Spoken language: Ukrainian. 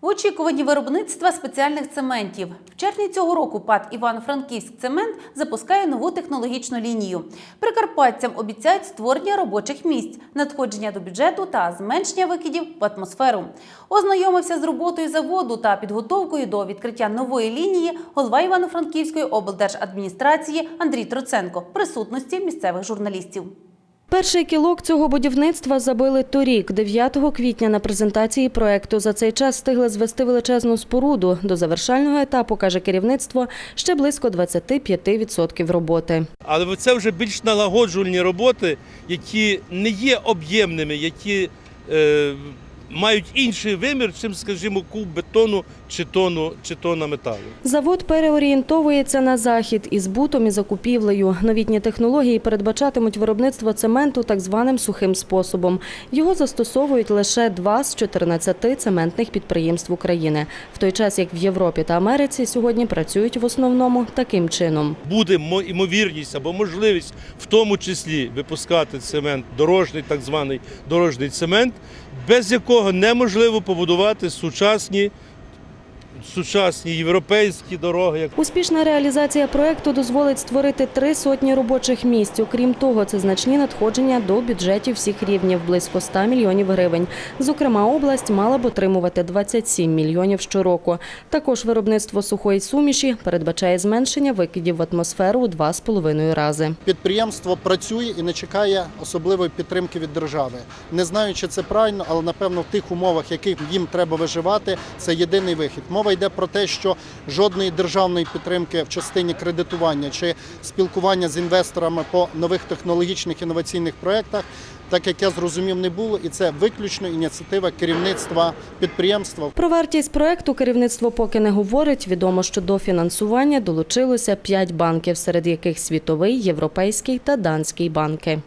В очікуванні виробництва спеціальних цементів в червні цього року ПАД Івано-Франківськ цемент запускає нову технологічну лінію. Прикарпатцям обіцяють створення робочих місць, надходження до бюджету та зменшення викидів в атмосферу. Ознайомився з роботою заводу та підготовкою до відкриття нової лінії голова Івано-Франківської облдержадміністрації Андрій Троценко присутності місцевих журналістів. Перший кілок цього будівництва забили торік, 9 квітня на презентації проекту. За цей час встигли звести величезну споруду. До завершального етапу, каже керівництво, ще близько 25% роботи. Але це вже більш налагоджувальні роботи, які не є об'ємними, які е, мають інший вимір, чим, скажімо, куб бетону чи тону, чи тонна металу. Завод переорієнтовується на захід із бутом і закупівлею. Новітні технології передбачатимуть виробництво цементу так званим сухим способом. Його застосовують лише два з 14 цементних підприємств України. В той час, як в Європі та Америці сьогодні працюють в основному таким чином. Буде ймовірність або можливість в тому числі випускати цемент, дорожній так званий дорожній цемент, без якого неможливо побудувати сучасні, сучасні європейські дороги, Успішна реалізація проекту дозволить створити три сотні робочих місць. Окрім того, це значні надходження до бюджетів всіх рівнів близько 100 мільйонів гривень. Зокрема, область мала б отримувати 27 мільйонів щороку. Також виробництво сухої суміші передбачає зменшення викидів в атмосферу у два з половиною рази. Підприємство працює і не чекає особливої підтримки від держави. Не знаю, чи це правильно, але напевно в тих умовах, яких їм треба виживати, це єдиний вихід. Мова йде про те, що жодної державної підтримки в частині кредитування чи спілкування з інвесторами по нових технологічних інноваційних проєктах, так як я зрозумів, не було, і це виключно ініціатива керівництва підприємства. Про вартість проекту керівництво поки не говорить. Відомо, що до фінансування долучилося п'ять банків, серед яких світовий, європейський та данський банки.